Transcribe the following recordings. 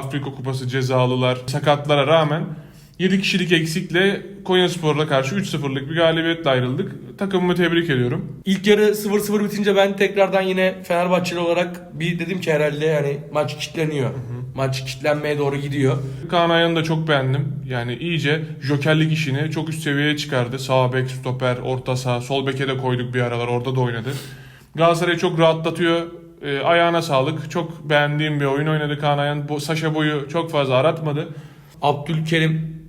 Afrika Kupası cezalılar, sakatlara rağmen 7 kişilik eksikle Konyaspor'la karşı 3-0'lık bir galibiyetle ayrıldık. Takımımı tebrik ediyorum. İlk yarı 0-0 bitince ben tekrardan yine Fenerbahçeli olarak bir dedim ki herhalde yani maç kilitleniyor. Maç kilitlenmeye doğru gidiyor. Kaan Ayhan'ı da çok beğendim. Yani iyice jokerlik işini çok üst seviyeye çıkardı. Sağ bek, stoper, orta saha, sol beke de koyduk bir aralar. Orada da oynadı. Galatasaray'ı çok rahatlatıyor. E, ayağına sağlık. Çok beğendiğim bir oyun oynadı Kaan Ayhan. Bu, Saşa boyu çok fazla aratmadı. Abdülkerim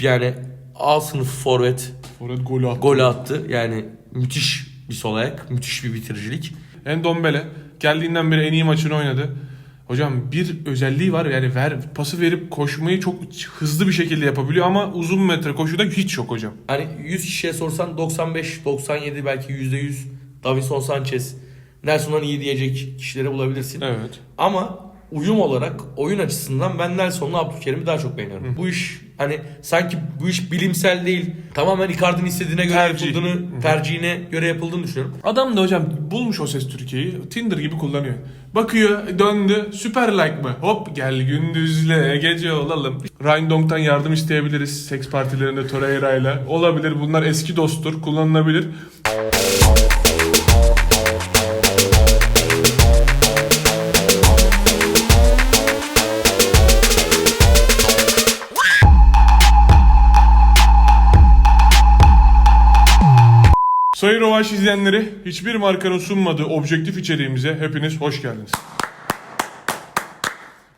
yani A sınıfı forvet Orada golü attı. gol attı. Yani müthiş bir sol ayak, müthiş bir bitiricilik. Endombele geldiğinden beri en iyi maçını oynadı. Hocam bir özelliği var yani ver pası verip koşmayı çok hızlı bir şekilde yapabiliyor ama uzun metre koşuda hiç yok hocam. Hani 100 kişiye sorsan 95, 97 belki %100 Davinson Sanchez, Nelson'dan iyi diyecek kişileri bulabilirsin. Evet. Ama uyum olarak oyun açısından ben Nelson'la Abdülkerim'i daha çok beğeniyorum. Bu iş hani sanki bu iş bilimsel değil. Tamamen Icardi'nin istediğine göre Tercih. yapıldığını, tercihine göre yapıldığını düşünüyorum. Adam da hocam bulmuş o ses Türkiye'yi. Tinder gibi kullanıyor. Bakıyor döndü süper like mı? Hop gel gündüzle gece olalım. Ryan Dong'tan yardım isteyebiliriz. Seks partilerinde Torreira'yla. Olabilir bunlar eski dosttur kullanılabilir. Sayın Rovaş izleyenleri, hiçbir markanın sunmadığı objektif içeriğimize hepiniz hoş geldiniz.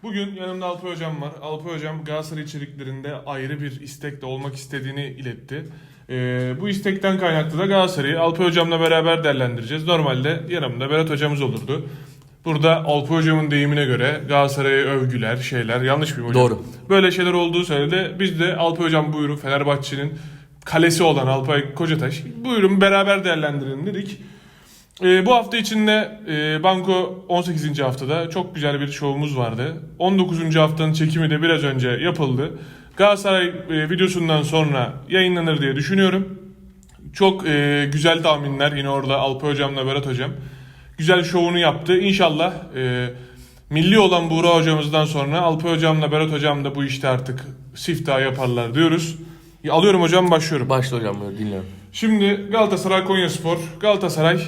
Bugün yanımda Alpay Hocam var. Alpay Hocam Galatasaray içeriklerinde ayrı bir istekle olmak istediğini iletti. Ee, bu istekten kaynaklı da Galatasaray'ı Alpay Hocam'la beraber değerlendireceğiz. Normalde yanımda Berat Hocamız olurdu. Burada Alpay Hocam'ın deyimine göre Galatasaray'a övgüler, şeyler yanlış mı hocam? Doğru. Böyle şeyler olduğu sürede biz de Alpay Hocam buyurun Fenerbahçe'nin kalesi olan Alpay Kocataş buyurun beraber değerlendirelim dedik. Ee, bu hafta içinde e, Banko 18. haftada çok güzel bir şovumuz vardı. 19. haftanın çekimi de biraz önce yapıldı. Galatasaray e, videosundan sonra yayınlanır diye düşünüyorum. Çok e, güzel tahminler yine orada Alpay Hocam'la Berat Hocam. Güzel şovunu yaptı. İnşallah e, milli olan Buğra Hocamızdan sonra Alpay Hocam'la Berat Hocam da bu işte artık siftah yaparlar diyoruz. Alıyorum hocam başlıyorum. Başla hocam böyle dinliyorum. Şimdi Galatasaray Konyaspor. Galatasaray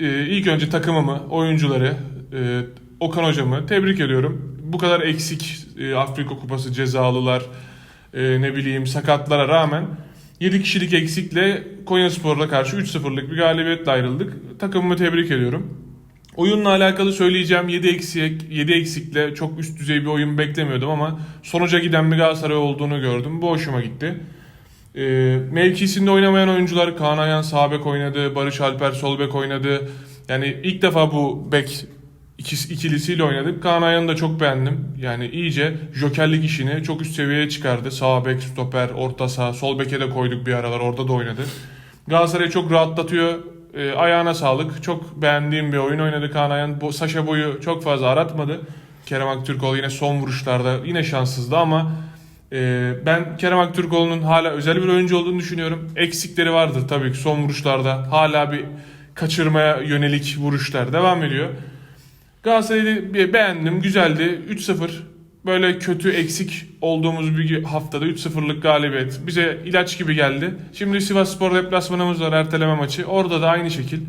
e, ilk önce takımımı, oyuncuları, e, Okan hocamı tebrik ediyorum. Bu kadar eksik e, Afrika Kupası cezalılar, e, ne bileyim sakatlara rağmen 7 kişilik eksikle Konyaspor'la karşı 3-0'lık bir galibiyetle ayrıldık. Takımımı tebrik ediyorum. Oyunla alakalı söyleyeceğim 7 eksik 7 eksikle çok üst düzey bir oyun beklemiyordum ama sonuca giden bir Galatasaray olduğunu gördüm. Bu hoşuma gitti. Ee, mevkisinde oynamayan oyuncular Kaan Ayhan sağ bek oynadı, Barış Alper sol bek oynadı. Yani ilk defa bu bek ikilisiyle oynadık. Kaan Ayhan'ı da çok beğendim. Yani iyice jokerlik işini çok üst seviyeye çıkardı. Sağ bek, stoper, orta saha, sol beke de koyduk bir aralar orada da oynadı. Galatasaray'ı çok rahatlatıyor. Ee, ayağına sağlık. Çok beğendiğim bir oyun oynadı Kaan Ayhan. Bu, Saşa boyu çok fazla aratmadı. Kerem Aktürkoğlu yine son vuruşlarda yine şanssızdı ama ee, ben Kerem Aktürkoğlu'nun hala özel bir oyuncu olduğunu düşünüyorum. Eksikleri vardır tabii ki son vuruşlarda. Hala bir kaçırmaya yönelik vuruşlar devam ediyor. Galatasaray'ı beğendim, güzeldi. 3-0 böyle kötü eksik olduğumuz bir haftada 3-0'lık galibiyet bize ilaç gibi geldi. Şimdi Sivas Spor deplasmanımız var erteleme maçı. Orada da aynı şekil.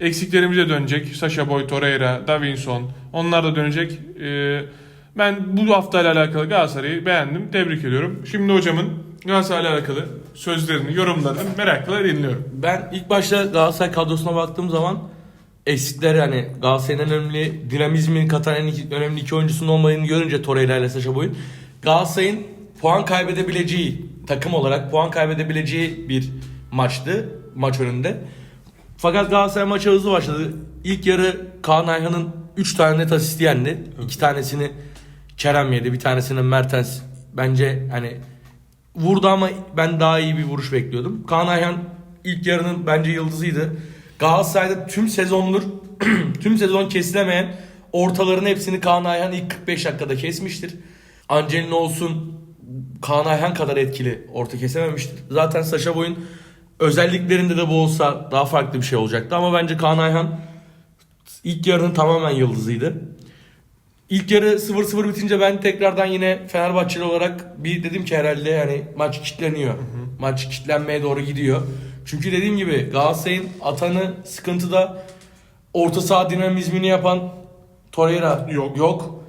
Eksiklerimize dönecek. Sasha Boy, Torreira, Davinson onlar da dönecek. Ee, ben bu haftayla alakalı Galatasaray'ı beğendim. Tebrik ediyorum. Şimdi hocamın Galatasaray'la alakalı sözlerini, yorumlarını merakla dinliyorum. Ben ilk başta Galatasaray kadrosuna baktığım zaman eksikler yani Galatasaray'ın en önemli dinamizmini katan en iki- önemli iki oyuncusunun olmadığını görünce Torreira ile Sacha Boy'un Galatasaray'ın puan kaybedebileceği takım olarak puan kaybedebileceği bir maçtı maç önünde. Fakat Galatasaray maça hızlı başladı. İlk yarı Kaan Ayhan'ın 3 tane net asisti yendi. 2 tanesini Kerem yedi, bir tanesini Mertens. Bence hani vurdu ama ben daha iyi bir vuruş bekliyordum. Kaan Ayhan ilk yarının bence yıldızıydı. Galatasaray'da tüm sezondur tüm sezon kesilemeyen ortaların hepsini Kaan Ayhan ilk 45 dakikada kesmiştir. Angelino olsun Kaan Ayhan kadar etkili orta kesememiştir. Zaten Saşa Boy'un özelliklerinde de bu olsa daha farklı bir şey olacaktı ama bence Kaan Ayhan ilk yarının tamamen yıldızıydı. İlk yarı 0-0 bitince ben tekrardan yine Fenerbahçeli olarak bir dedim ki herhalde yani maç kilitleniyor. Maç kilitlenmeye doğru gidiyor. Çünkü dediğim gibi Galatasaray'ın atanı sıkıntıda orta saha dinamizmini yapan Torreira Yok. yok.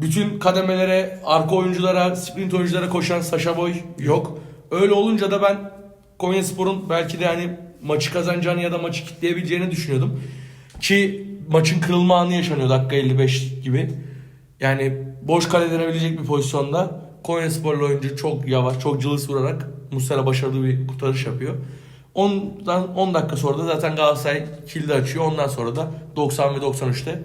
Bütün kademelere, arka oyunculara, sprint oyunculara koşan Saşa Boy yok. Öyle olunca da ben Konyaspor'un belki de hani maçı kazanacağını ya da maçı kitleyebileceğini düşünüyordum. Ki maçın kırılma anı yaşanıyor dakika 55 gibi. Yani boş kale denebilecek bir pozisyonda Konyasporlu oyuncu çok yavaş, çok cılız vurarak Muslera başarılı bir kurtarış yapıyor. Ondan 10 dakika sonra da zaten Galatasaray kilidi açıyor. Ondan sonra da 90 ve 93'te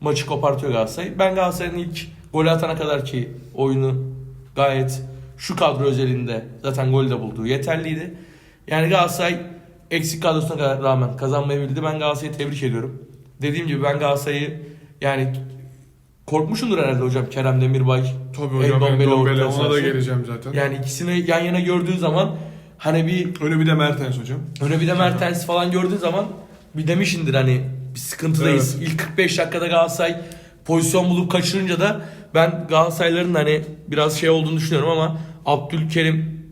maçı kopartıyor Galatasaray. Ben Galatasaray'ın ilk golü atana kadar ki oyunu gayet şu kadro özelinde zaten gol de bulduğu yeterliydi. Yani Galatasaray eksik kadrosuna rağmen kazanmayı bildi. Ben Galatasaray'ı tebrik ediyorum. Dediğim gibi ben Galatasaray'ı yani korkmuşumdur herhalde hocam Kerem Demirbay. Tabii hocam Endombele Endombele ona da geleceğim zaten. Yani ikisini yan yana gördüğün zaman hani bir Öyle bir de Mertens hocam. Öyle bir de Mertens falan gördüğün zaman bir demişindir hani bir sıkıntıdayız. İlk 45 dakikada Galatasaray pozisyon bulup kaçırınca da ben Galatasarayların hani biraz şey olduğunu düşünüyorum ama Abdülkerim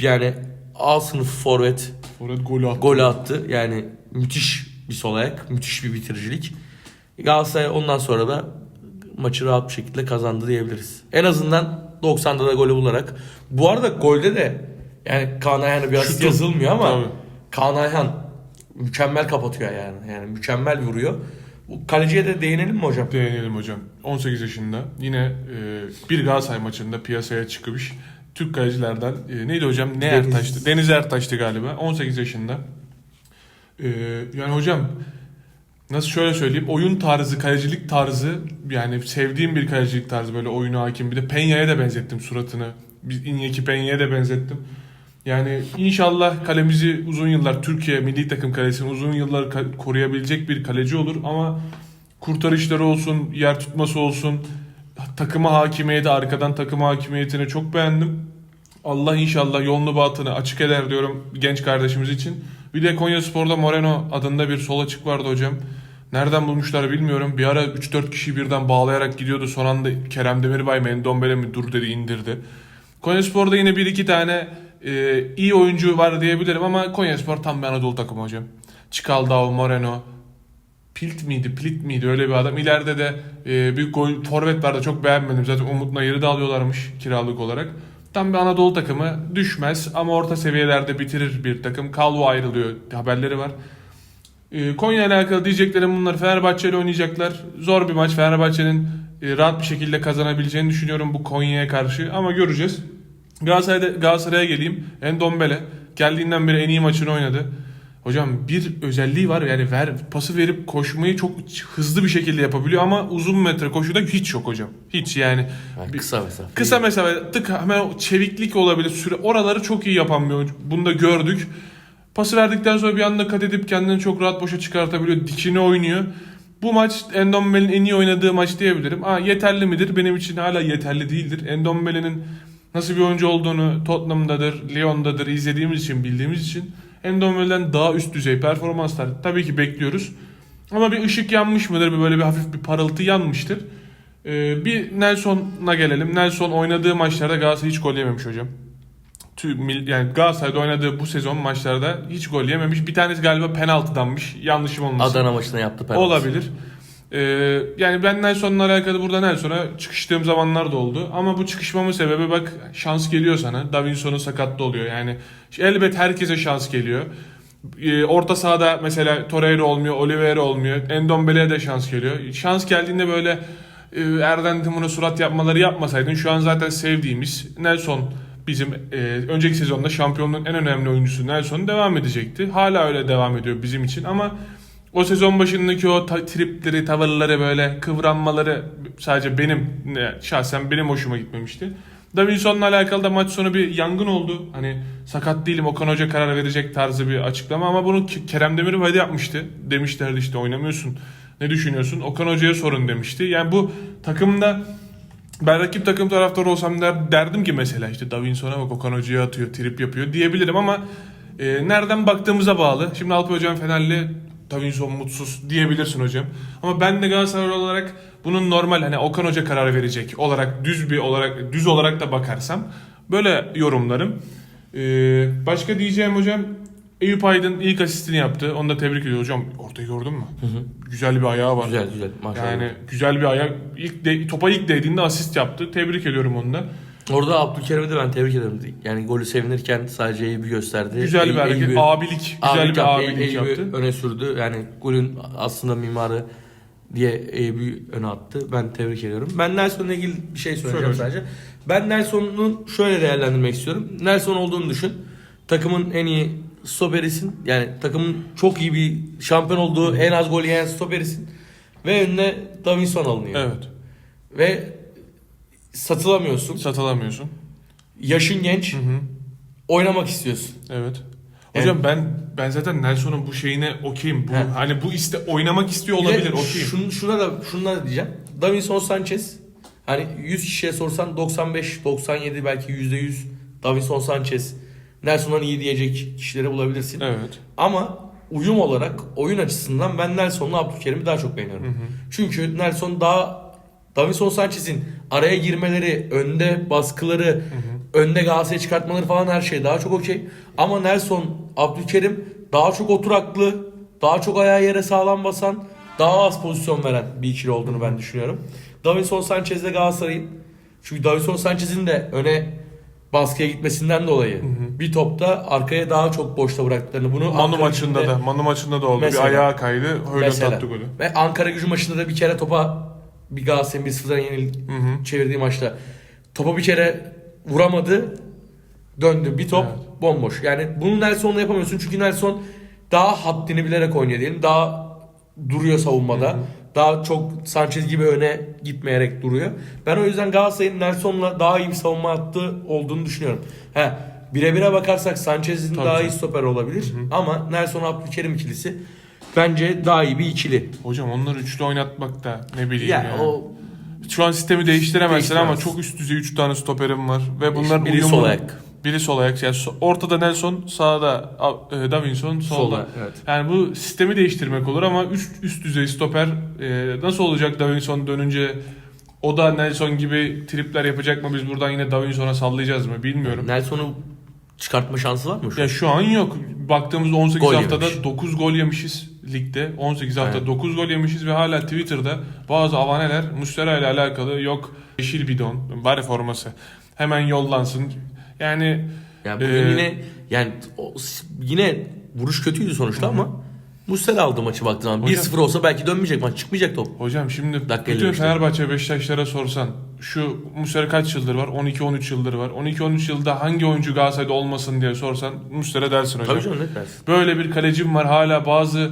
yani A sınıf forvet Orada golü attı. gol attı. Yani müthiş bir sol ayak, müthiş bir bitiricilik. Galatasaray ondan sonra da maçı rahat bir şekilde kazandı diyebiliriz. En azından 90'da da golü bularak. Bu arada golde de yani Kaan Ayhan'a biraz Şutu. yazılmıyor ama Tabii. Kaan Ayhan mükemmel kapatıyor yani. Yani mükemmel vuruyor. Bu kaleciye de değinelim mi hocam? Değinelim hocam. 18 yaşında yine e, bir Galatasaray maçında piyasaya çıkmış. Türk kalecilerden e, neydi hocam? Ne Deniz. Ertaş'tı? Deniz Ertaş'tı galiba. 18 yaşında. E, yani hocam nasıl şöyle söyleyeyim oyun tarzı, kalecilik tarzı yani sevdiğim bir kalecilik tarzı böyle oyuna hakim. Bir de Peña'ya da benzettim suratını. Bir Iñaki Peña'ya da benzettim. Yani inşallah kalemizi uzun yıllar Türkiye milli takım kalesini uzun yıllar koruyabilecek bir kaleci olur ama kurtarışları olsun, yer tutması olsun, takıma hakimiyeti, arkadan takıma hakimiyetini çok beğendim. Allah inşallah yolunu batını açık eder diyorum genç kardeşimiz için. Bir de Konya Spor'da Moreno adında bir sol açık vardı hocam. Nereden bulmuşlar bilmiyorum. Bir ara 3-4 kişi birden bağlayarak gidiyordu. Son anda Kerem Demirbay mı Endombele mi dur dedi indirdi. Konya Spor'da yine bir iki tane e, iyi oyuncu var diyebilirim ama Konya Spor tam bir Anadolu takımı hocam. Çikaldao, Moreno, Pilt miydi, Plit miydi öyle bir adam. İleride de e, bir gol forvet vardı çok beğenmedim. Zaten Umut Nayır'ı da alıyorlarmış kiralık olarak. Tam bir Anadolu takımı düşmez ama orta seviyelerde bitirir bir takım. Kalvo ayrılıyor haberleri var. E, Konya ile alakalı diyeceklerim bunlar. Fenerbahçe ile oynayacaklar. Zor bir maç. Fenerbahçe'nin e, rahat bir şekilde kazanabileceğini düşünüyorum bu Konya'ya karşı ama göreceğiz. Galatasaray'da Galatasaray'a geleyim. Endombele geldiğinden beri en iyi maçını oynadı. Hocam bir özelliği var yani ver pası verip koşmayı çok hızlı bir şekilde yapabiliyor ama uzun metre koşuda hiç yok hocam. Hiç yani. Yani kısa mesafe. Kısa mesafe tık hemen o çeviklik olabilir. Süre oraları çok iyi yapan bir oyuncu. Bunu da gördük. Pası verdikten sonra bir anda kat edip kendini çok rahat boşa çıkartabiliyor. Dikini oynuyor. Bu maç Endombele'nin en iyi oynadığı maç diyebilirim. Ha, yeterli midir? Benim için hala yeterli değildir. Endombele'nin nasıl bir oyuncu olduğunu Tottenham'dadır, Lyon'dadır izlediğimiz için, bildiğimiz için Endombele'den daha üst düzey performanslar tabii ki bekliyoruz. Ama bir ışık yanmış mıdır? Bir böyle bir hafif bir parıltı yanmıştır. Ee, bir Nelson'a gelelim. Nelson oynadığı maçlarda Galatasaray hiç gol yememiş hocam. Tü- mil- Yani Galatasaray'da oynadığı bu sezon maçlarda hiç gol yememiş. Bir tanesi galiba penaltıdanmış. Yanlışım olmasın. Adana maçında yaptı penaltı. Olabilir. Ee, yani ben Nelson'la alakalı burada Nelson'a çıkıştığım zamanlar da oldu. Ama bu çıkışmamın sebebi bak şans geliyor sana. Davinson'un sakatlı oluyor. Yani elbet herkese şans geliyor. Ee, orta sahada mesela Torreira olmuyor, Oliveira olmuyor. Endombele'ye de şans geliyor. Şans geldiğinde böyle e, Erden Timur'a surat yapmaları yapmasaydın şu an zaten sevdiğimiz Nelson bizim e, önceki sezonda şampiyonluğun en önemli oyuncusu Nelson devam edecekti. Hala öyle devam ediyor bizim için ama o sezon başındaki o ta- tripleri, tavırları böyle kıvranmaları sadece benim şahsen benim hoşuma gitmemişti. Davinson'la alakalı da maç sonu bir yangın oldu. Hani sakat değilim Okan Hoca karar verecek tarzı bir açıklama ama bunu Kerem Demirbay da yapmıştı. Demişlerdi işte oynamıyorsun. Ne düşünüyorsun? Okan Hoca'ya sorun demişti. Yani bu takımda ben rakip takım taraftarı olsam der, derdim ki mesela işte Davinson'a bak Okan Hoca'ya atıyor, trip yapıyor diyebilirim ama e, nereden baktığımıza bağlı. Şimdi Alp Hocam Fenerli Davinson mutsuz diyebilirsin hocam. Ama ben de Galatasaray olarak bunun normal hani Okan Hoca karar verecek olarak düz bir olarak düz olarak da bakarsam böyle yorumlarım. Ee, başka diyeceğim hocam Eyüp Aydın ilk asistini yaptı. Onu da tebrik ediyorum hocam. Orada gördün mü? Güzel bir ayağı var. Güzel güzel maşallah. Yani güzel bir ayak. İlk de, topa ilk değdiğinde asist yaptı. Tebrik ediyorum onu da. Orada Abdülkerim'i de ben tebrik ederim. Yani golü sevinirken sadece Eyüp'ü gösterdi. Güzel bir hareket. Eyüp'ü- abilik. Güzel abilik bir yaptı, abilik Eyüp'ü yaptı. öne sürdü. Yani golün aslında mimarı diye Eyüp'ü öne attı. Ben tebrik ediyorum. Ben Nelson'la ilgili bir şey söyleyeceğim Söyle sadece. Ben Nelson'u şöyle değerlendirmek istiyorum. Nelson olduğunu düşün. Takımın en iyi stoperisin. Yani takımın çok iyi bir şampiyon olduğu en az gol yiyen stoperisin. Ve önüne Davinson alınıyor. Evet. Ve satılamıyorsun. Satılamıyorsun. Yaşın genç. Hı hı. Oynamak istiyorsun. Evet. Hocam ben ben zaten Nelson'un bu şeyine okeyim. Bu, He. hani bu iste oynamak istiyor olabilir. Okeyim. şun- şuna da şuna da diyeceğim. Davinson Sanchez hani 100 kişiye sorsan 95 97 belki %100 Davinson Sanchez Nelson'dan iyi diyecek kişileri bulabilirsin. Evet. Ama uyum olarak oyun açısından ben Nelson'la Abdülkerim'i daha çok beğeniyorum. Çünkü Nelson daha Davinson Sanchez'in araya girmeleri, önde baskıları, önde Galatasaray'ı çıkartmaları falan her şey daha çok okey. Ama Nelson, Abdülkerim daha çok oturaklı, daha çok ayağı yere sağlam basan, daha az pozisyon veren bir ikili olduğunu ben düşünüyorum. Davinson Sanchez de Galatasaray'ın çünkü Davinson Sanchez'in de öne baskıya gitmesinden dolayı bir topta arkaya daha çok boşta bıraktıklarını bunu Manu Ankara maçında gücünde- da Manu maçında da oldu. Mesela. bir ayağa kaydı. Öyle Mesela. attı golü. Ve Ankara gücü maçında da bir kere topa bir Galatasaray'ın bir sıfırdan yenil Hı hı. çevirdiği maçta topa bir kere vuramadı döndü bir top Evet. bomboş. Yani bunu Nelson'la yapamıyorsun çünkü Nelson daha haddini bilerek oynuyor diyelim. Daha duruyor savunmada. Daha çok Sanchez gibi öne gitmeyerek duruyor. Ben o yüzden Galatasaray'ın Nelson'la daha iyi bir savunma hattı olduğunu düşünüyorum. He, birebire bakarsak Sanchez'in daha canım. iyi stoper olabilir. Ama Nelson Abdülkerim ikilisi bence daha iyi bir ikili. Hocam onları üçlü oynatmak da ne bileyim Ya, ya. o Şu an sistemi değiştiremezsin ama Değiştiremez. çok üst düzey 3 tane stoperim var. Ve bunların biri uyumu... sol ayak. Biri sol ayak. Yani so- ortada Nelson, sağda e, Davinson, solda. Solda, evet. Yani bu sistemi değiştirmek olur ama üst, üst düzey stoper e, nasıl olacak Davinson dönünce o da Nelson gibi tripler yapacak mı? Biz buradan yine Davinson'a sallayacağız mı? Bilmiyorum. Nelson'u çıkartma şansı var mı şu an? Ya şu an yok. Baktığımızda 18 Gol haftada yemiş. 9 gol yemişiz ligde. 18 hafta Aynen. 9 gol yemişiz ve hala Twitter'da bazı avaneler Muslera ile alakalı yok yeşil bidon, bari forması. Hemen yollansın. Yani Yani bugün Ee, yine yani o- yine vuruş kötüydü sonuçta ama Muslera aldı maçı baktığın zaman. Hocam- 1-0 olsa belki dönmeyecek maç. Çıkmayacak top. hocam şimdi Dakika bütün 55'te. Fenerbahçe Beşiktaşlara sorsan şu Muslera kaç yıldır var? 12-13 yıldır var. 12-13 yılda hangi oyuncu Galatasaray'da olmasın diye sorsan Muslera dersin hocam. Tabii canım dersin? Böyle bir kalecim var hala bazı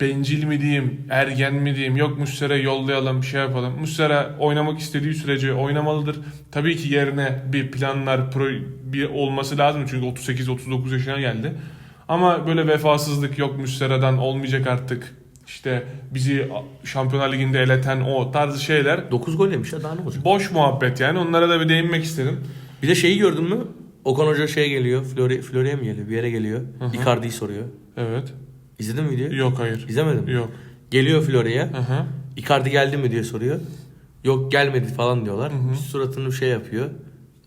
bencil mi diyeyim, ergen mi diyeyim, yok Muslera yollayalım, bir şey yapalım. Muslera oynamak istediği sürece oynamalıdır. Tabii ki yerine bir planlar, pro, bir olması lazım çünkü 38-39 yaşına geldi. Ama böyle vefasızlık yok Muslera'dan olmayacak artık. İşte bizi Şampiyonlar Ligi'nde eleten o tarzı şeyler 9 gol yemiş ya daha ne olacak? boş muhabbet yani onlara da bir değinmek istedim. Bir de şeyi gördün mü? Okan Hoca şeye geliyor. Flori, Flori'ye mi geliyor? Bir yere geliyor. Icardi'yi soruyor. Evet. İzledin mi videoyu? Yok hayır. İzlemedim. Yok. Geliyor Flori'ye. Icardi geldi mi diye soruyor. Yok gelmedi falan diyorlar. Suratını şey yapıyor.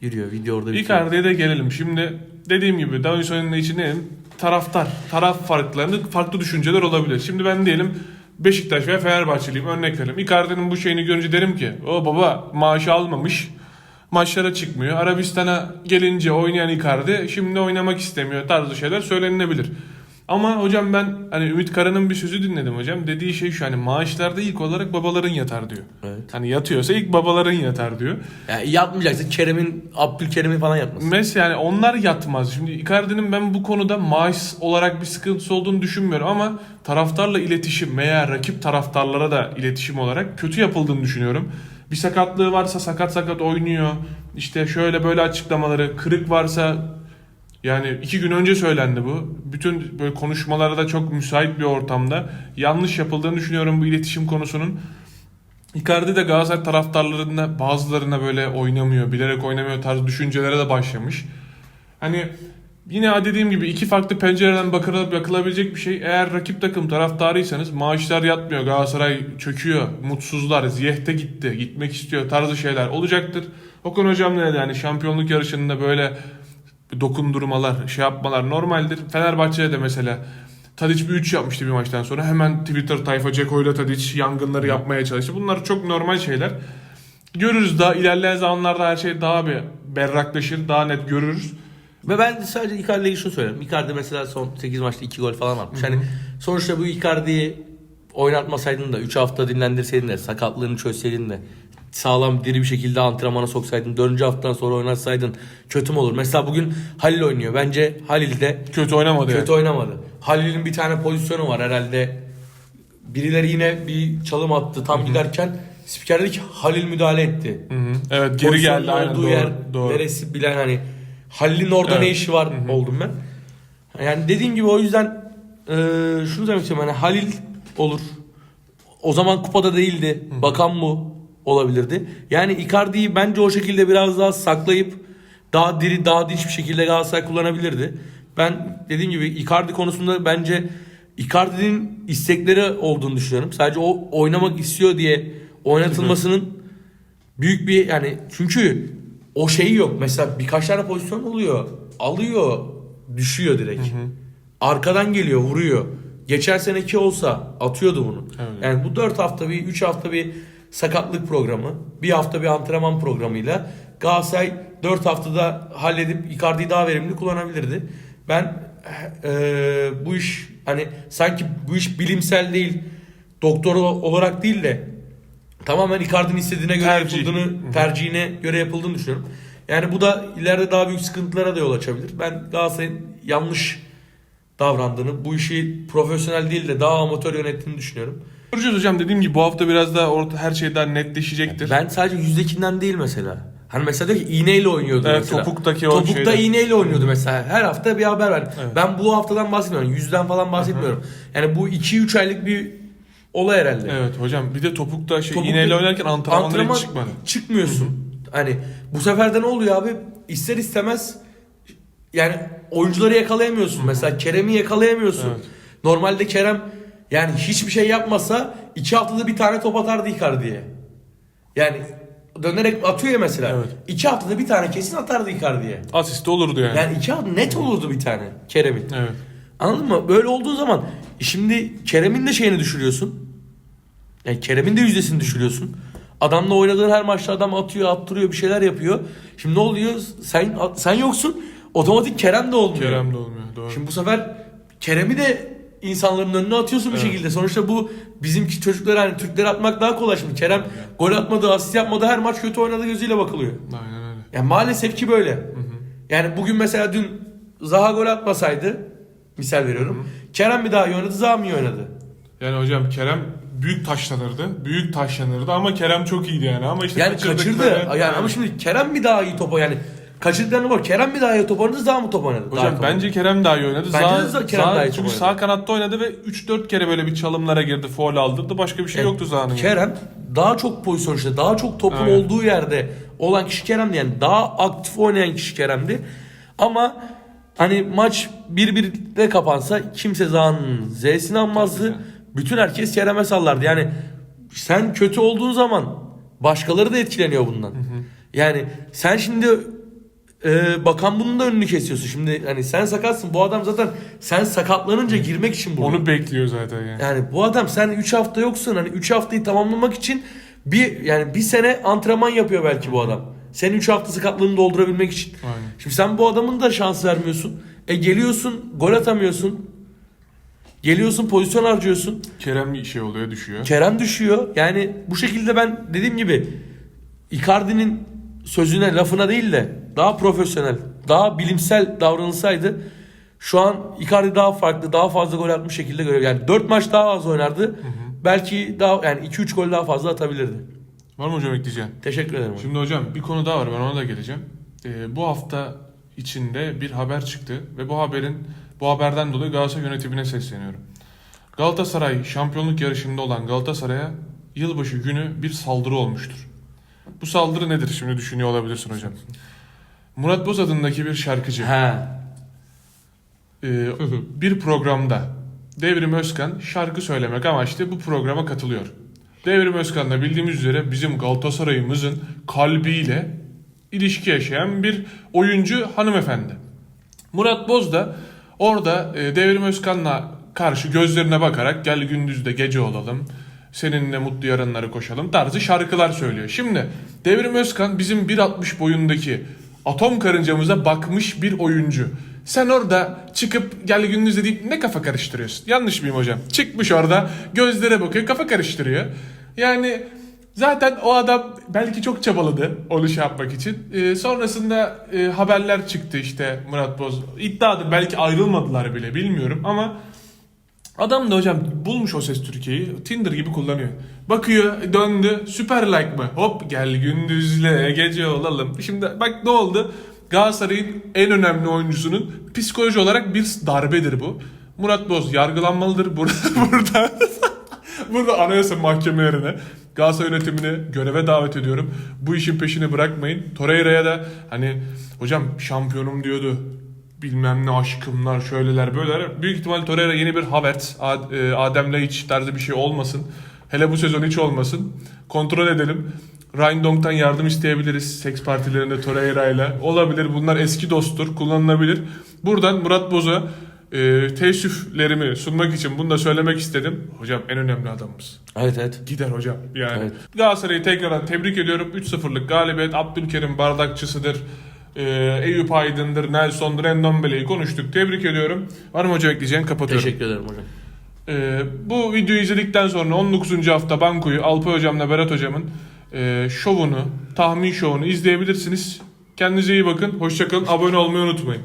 Yürüyor. Video orada bitiyor. Icardi'ye de gelelim. Şimdi dediğim gibi Davinson'un içinde taraftar, taraf farklarında farklı düşünceler olabilir. Şimdi ben diyelim Beşiktaş veya Fenerbahçeliyim örnek verelim. Icardi'nin bu şeyini görünce derim ki o baba maaşı almamış. Maçlara çıkmıyor. Arabistan'a gelince oynayan Icardi şimdi oynamak istemiyor tarzı şeyler söylenilebilir. Ama hocam ben hani Ümit Kara'nın bir sözü dinledim hocam. Dediği şey şu hani maaşlarda ilk olarak babaların yatar diyor. Evet. Hani yatıyorsa ilk babaların yatar diyor. Yani yatmayacaksın. Kerem'in, Abdülkerim'in falan yatmasın. Mesela yani onlar yatmaz. Şimdi Icardi'nin ben bu konuda maaş olarak bir sıkıntısı olduğunu düşünmüyorum ama taraftarla iletişim veya rakip taraftarlara da iletişim olarak kötü yapıldığını düşünüyorum. Bir sakatlığı varsa sakat sakat oynuyor. İşte şöyle böyle açıklamaları, kırık varsa yani iki gün önce söylendi bu. Bütün böyle konuşmalara da çok müsait bir ortamda yanlış yapıldığını düşünüyorum bu iletişim konusunun. Icardi de Galatasaray taraftarlarına bazılarına böyle oynamıyor, bilerek oynamıyor tarzı düşüncelere de başlamış. Hani Yine dediğim gibi iki farklı pencereden bakılıp bakılabilecek bir şey. Eğer rakip takım taraftarıysanız maaşlar yatmıyor. Galatasaray çöküyor. Mutsuzlar. Ziyeh'te gitti. Gitmek istiyor. Tarzı şeyler olacaktır. Okan hocam ne dedi? Yani şampiyonluk yarışında böyle dokundurmalar, şey yapmalar normaldir. Fenerbahçe'de de mesela Tadic bir 3 yapmıştı bir maçtan sonra. Hemen Twitter tayfa Ceko ile Tadic yangınları yapmaya çalıştı. Bunlar çok normal şeyler. Görürüz daha ilerleyen zamanlarda her şey daha bir berraklaşır. Daha net görürüz. Ve ben sadece Icardi'ye şunu söyleyeyim. Icardi mesela son 8 maçta 2 gol falan atmış. Hani sonuçta bu Icardi'yi oynatmasaydın da 3 hafta dinlendirseydin de sakatlığını çözseydin de sağlam diri bir şekilde antrenmana soksaydın 4. haftadan sonra oynatsaydın kötü mü olur? Mesela bugün Halil oynuyor. Bence Halil de Kötü oynamadı kötü yani. oynamadı. Halil'in bir tane pozisyonu var herhalde. Birileri yine bir çalım attı tam giderken spiker dedi ki Halil müdahale etti. Hı hı. Evet geri Pozisyonun geldi aynen olduğu doğru. yer doğru. neresi bilen hani Halil'in orada Evet. ne işi var oldum ben. Yani dediğim gibi o yüzden e, şunu demek istiyorum hani Halil olur. O zaman kupada değildi. Bakan bu olabilirdi. Yani Icardi'yi bence o şekilde biraz daha saklayıp daha diri, daha dinç bir şekilde Galatasaray kullanabilirdi. Ben dediğim gibi Icardi konusunda bence Icardi'nin istekleri olduğunu düşünüyorum. Sadece o oynamak istiyor diye oynatılmasının büyük bir yani çünkü o şeyi yok. Mesela birkaç tane pozisyon oluyor. Alıyor, düşüyor direkt. Arkadan geliyor, vuruyor. Geçen seneki olsa atıyordu bunu. Evet. Yani bu 4 hafta bir, 3 hafta bir sakatlık programı, bir hafta bir antrenman programıyla Galatasaray 4 haftada halledip Icardi'yi daha verimli kullanabilirdi. Ben eee, bu iş hani sanki bu iş bilimsel değil, doktor olarak değil de tamamen Icardi'nin istediğine göre Tercih. yapıldığını, tercihine göre yapıldığını düşünüyorum. Yani bu da ileride daha büyük sıkıntılara da yol açabilir. Ben Galatasaray'ın yanlış davrandığını, bu işi profesyonel değil de daha amatör yönettiğini düşünüyorum. Göreceğiz hocam dediğim gibi bu hafta biraz daha orta her şey daha netleşecektir. Ben sadece yüzdekinden değil mesela. Hani mesela diyor ki iğneyle oynuyordu Evet, mesela. topuktaki o Topukta şeyde. iğneyle oynuyordu mesela. Her hafta bir haber var. Evet. Ben bu haftadan bahsetmiyorum. Yüzden falan bahsetmiyorum. Yani bu 2-3 aylık bir olay herhalde. Evet hocam bir de topukta şey Topukta- iğneyle oynarken antrenmanlara Antrenman hiç çıkmadı. çıkmıyorsun. Hani bu sefer de ne oluyor abi? İster istemez yani oyuncuları yakalayamıyorsun. Mesela Kerem'i yakalayamıyorsun. Evet. Normalde Kerem yani hiçbir şey yapmasa iki haftada bir tane top atardı Icardi'ye. Yani dönerek atıyor ya mesela. Evet. İki haftada bir tane kesin atardı Icardi'ye. Asist olurdu yani. Yani iki hafta net olurdu bir tane Kerem'in. Evet. Anladın mı? Böyle olduğu zaman e şimdi Kerem'in de şeyini düşürüyorsun. Yani Kerem'in de yüzdesini düşürüyorsun. Adamla oynadığın her maçta adam atıyor, attırıyor, bir şeyler yapıyor. Şimdi ne oluyor? Sen sen yoksun. Otomatik Kerem de olmuyor. Kerem de olmuyor. Doğru. Şimdi bu sefer Kerem'i de insanların önüne atıyorsun bir Evet. şekilde. Sonuçta bu bizimki çocuklara hani Türklere atmak daha kolay şimdi. Kerem gol atmadı, asist yapmadı, her maç kötü oynadı gözüyle bakılıyor. Aynen öyle. Yani maalesef ki böyle. Yani bugün mesela dün Zaha gol atmasaydı misal veriyorum. Kerem bir daha iyi oynadı, Zaha mı iyi oynadı? Yani hocam Kerem büyük taşlanırdı. Büyük taşlanırdı ama Kerem çok iyiydi yani. Ama işte Yani kaçırdı. Yani ama şimdi Kerem mi daha iyi topa yani kaçırdıklarını var. Kerem mi daha iyi top oynadı, Zaha mı top oynadı? Daha Hocam top bence Kerem daha iyi oynadı. Bence Zaha- de Kerem Zaha daha iyi çünkü top sağ oynadı. kanatta oynadı ve 3-4 kere böyle bir çalımlara girdi, foul aldırdı. Başka bir şey Evet, yoktu Zaha'nın. yani. Kerem daha çok pozisyon işte daha çok topun Aynen. olduğu yerde olan kişi Kerem'di yani daha aktif oynayan kişi Kerem'di. Ama hani maç 1-1'de kapansa kimse Zaha'nın Z'sini almazdı. Bütün herkes Kerem'e sallardı. Yani sen kötü olduğun zaman başkaları da etkileniyor bundan. Yani sen şimdi e, bakan bunun da önünü kesiyorsun. Şimdi hani sen sakatsın. Bu adam zaten sen sakatlanınca girmek için burada. Onu bekliyor zaten yani. Yani bu adam sen 3 hafta yoksun hani 3 haftayı tamamlamak için bir yani bir sene antrenman yapıyor belki bu adam. Senin 3 hafta sakatlığını doldurabilmek için. Aynen. Şimdi sen bu adamın da şans vermiyorsun. E geliyorsun gol atamıyorsun. Geliyorsun pozisyon harcıyorsun. Kerem şey oluyor, düşüyor. Kerem düşüyor. Yani bu şekilde ben dediğim gibi Icardi'nin sözüne lafına değil de daha profesyonel, daha bilimsel davranılsaydı şu an Icardi daha farklı, daha fazla gol atmış şekilde görev. Yani 4 maç daha az oynardı. Belki daha yani 2-3 gol daha fazla atabilirdi. Var mı hocam ekleyeceğin? Teşekkür ederim. hocam. Şimdi hocam bir konu daha var ben ona da geleceğim. Ee, bu hafta içinde bir haber çıktı ve bu haberin bu haberden dolayı Galatasaray yönetimine sesleniyorum. Galatasaray şampiyonluk yarışında olan Galatasaray'a yılbaşı günü bir saldırı olmuştur. Bu saldırı nedir şimdi düşünüyor olabilirsin hocam. Murat Boz adındaki bir şarkıcı. Ha. e, bir programda Devrim Özkan şarkı söylemek amaçlı bu programa katılıyor. Devrim Özkan'la bildiğimiz üzere bizim Galatasaray'ımızın kalbiyle ilişki yaşayan bir oyuncu hanımefendi. Murat Boz da orada e, Devrim Özkan'la karşı gözlerine bakarak gel gündüzde gece olalım. Seninle mutlu yarınları koşalım tarzı şarkılar söylüyor. Şimdi Devrim Özkan bizim 1.60 boyundaki atom karıncamıza bakmış bir oyuncu. Sen orada çıkıp gel gündüzde deyip ne kafa karıştırıyorsun? Yanlış mıyım hocam? Çıkmış orada gözlere bakıyor kafa karıştırıyor. Yani Zaten o adam belki çok çabaladı onu şey yapmak için. Ee, sonrasında e, haberler çıktı işte Murat Boz. İddiadır belki ayrılmadılar bile bilmiyorum ama adam da hocam bulmuş o ses Türkiye'yi Tinder gibi kullanıyor. Bakıyor döndü süper like mı? Hop gel gündüzle gece olalım. Şimdi bak ne oldu? Galatasaray'ın en önemli oyuncusunun psikoloji olarak bir darbedir bu. Murat Boz yargılanmalıdır burada. burada. Burada anayasa mahkemelerine Galatasaray yönetimini göreve davet ediyorum. Bu işin peşini bırakmayın. Torreira'ya da hani hocam şampiyonum diyordu. Bilmem ne aşkımlar şöyleler böyleler. Büyük ihtimal Torreira yeni bir Havertz, e, Adem Laiç tarzı bir şey olmasın. Hele bu sezon hiç olmasın. Kontrol edelim. Rindong'dan yardım isteyebiliriz. Seks partilerinde Torreira ile. Olabilir. Bunlar eski dosttur. Kullanılabilir. Buradan Murat Boz'a e, teessüflerimi sunmak için bunu da söylemek istedim. Hocam en önemli adamımız. Evet evet. Gider hocam. Yani Evet. Galatasaray'ı tekrardan tebrik ediyorum. 3-0'lık galibiyet. Abdülkerim bardakçısıdır. Ee, Eyüp Aydın'dır, Nelson'dur, Endombele'yi konuştuk. Tebrik ediyorum. Var mı hocam ekleyeceğin? Kapatıyorum. Teşekkür ederim hocam. Ee, bu videoyu izledikten sonra 19. hafta Banko'yu Alpay Hocam'la Berat Hocam'ın e, şovunu, tahmin şovunu izleyebilirsiniz. Kendinize iyi bakın. Hoşçakalın. Abone olmayı unutmayın.